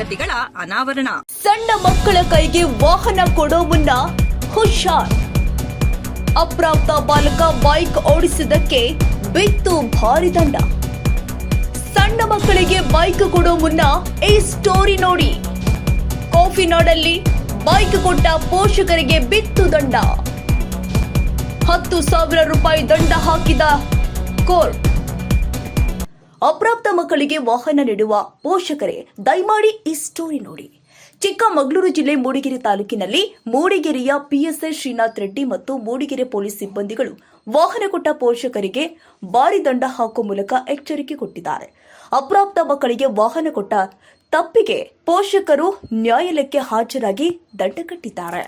ಅನಾವರಣ. ಸಣ್ಣ ಮಕ್ಕಳ ಕೈಗೆ ವಾಹನ ಕೊಡೋ ಮುನ್ನ ಹುಷಾರ್. ಅಪ್ರಾಪ್ತ ಬಾಲಕ ಬೈಕ್ ಓಡಿಸಿದ್ದಕ್ಕೆ ಬಿತ್ತು ಭಾರಿ ದಂಡ. ಸಣ್ಣ ಮಕ್ಕಳಿಗೆ ಬೈಕ್ ಕೊಡೋ ಮುನ್ನ ಈ ಸ್ಟೋರಿ ನೋಡಿ. ಕಾಫಿ ನಾಡಲ್ಲಿ ಬೈಕ್ ಕೊಟ್ಟ ಪೋಷಕರಿಗೆ ಬಿತ್ತು ದಂಡ. ಹತ್ತು ಸಾವಿರ ರೂಪಾಯಿ ದಂಡ ಹಾಕಿದ ಕೋರ್ಟ್. ಅಪ್ರಾಪ್ತ ಮಕ್ಕಳಿಗೆ ವಾಹನ ನೀಡುವ ಪೋಷಕರೇ, ದಯಮಾಡಿ ಈ ಸ್ಟೋರಿ ನೋಡಿ. ಚಿಕ್ಕಮಗಳೂರು ಜಿಲ್ಲೆ ಮೂಡಿಗೆರೆ ತಾಲೂಕಿನಲ್ಲಿ ಮೂಡಿಗೆರೆಯ ಪಿಎಸ್ಐ ಶ್ರೀನಾಥ್ ರೆಡ್ಡಿ ಮತ್ತು ಮೂಡಿಗೆರೆ ಪೊಲೀಸ್ ಸಿಬ್ಬಂದಿಗಳು ವಾಹನ ಕೊಟ್ಟ ಪೋಷಕರಿಗೆ ಭಾರಿ ದಂಡ ಹಾಕುವ ಮೂಲಕ ಎಚ್ಚರಿಕೆ ಕೊಟ್ಟಿದ್ದಾರೆ. ಅಪ್ರಾಪ್ತ ಮಕ್ಕಳಿಗೆ ವಾಹನ ಕೊಟ್ಟ ತಪ್ಪಿಗೆ ಪೋಷಕರು ನ್ಯಾಯಾಲಯಕ್ಕೆ ಹಾಜರಾಗಿ ದಂಡ ಕಟ್ಟಿದ್ದಾರೆ.